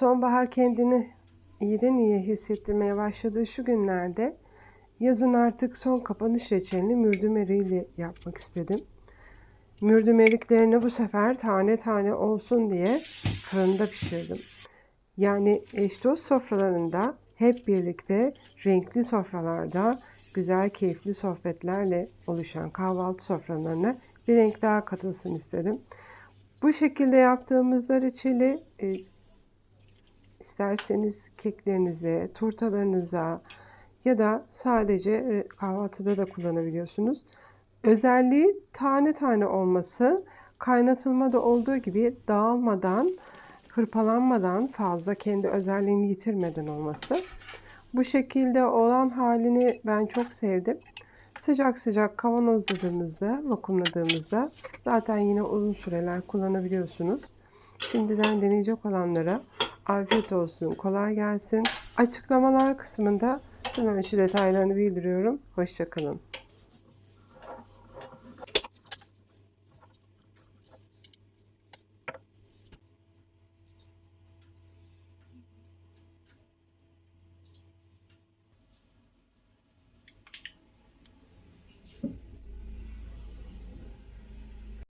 Sonbahar kendini iyiden iyiye hissettirmeye başladığı şu günlerde yazın artık son kapanış reçelini mürdümeriyle yapmak istedim. Mürdümeriklerini bu sefer tane tane olsun diye fırında pişirdim. Yani eş dost sofralarında hep birlikte renkli sofralarda güzel keyifli sohbetlerle oluşan kahvaltı sofralarına bir renk daha katılsın istedim. Bu şekilde yaptığımızda reçeli e, isterseniz keklerinize, turtalarınıza ya da sadece e, kahvaltıda da kullanabiliyorsunuz. Özelliği tane tane olması, kaynatılmada olduğu gibi dağılmadan, hırpalanmadan, fazla kendi özelliğini yitirmeden olması. Bu şekilde olan halini ben çok sevdim. Sıcak sıcak kavanozladığımızda, vakumladığımızda zaten yine uzun süreler kullanabiliyorsunuz. Şimdiden deneyecek olanlara afiyet olsun, kolay gelsin. Açıklamalar kısmında hemen şu detaylarını bildiriyorum. Hoşçakalın.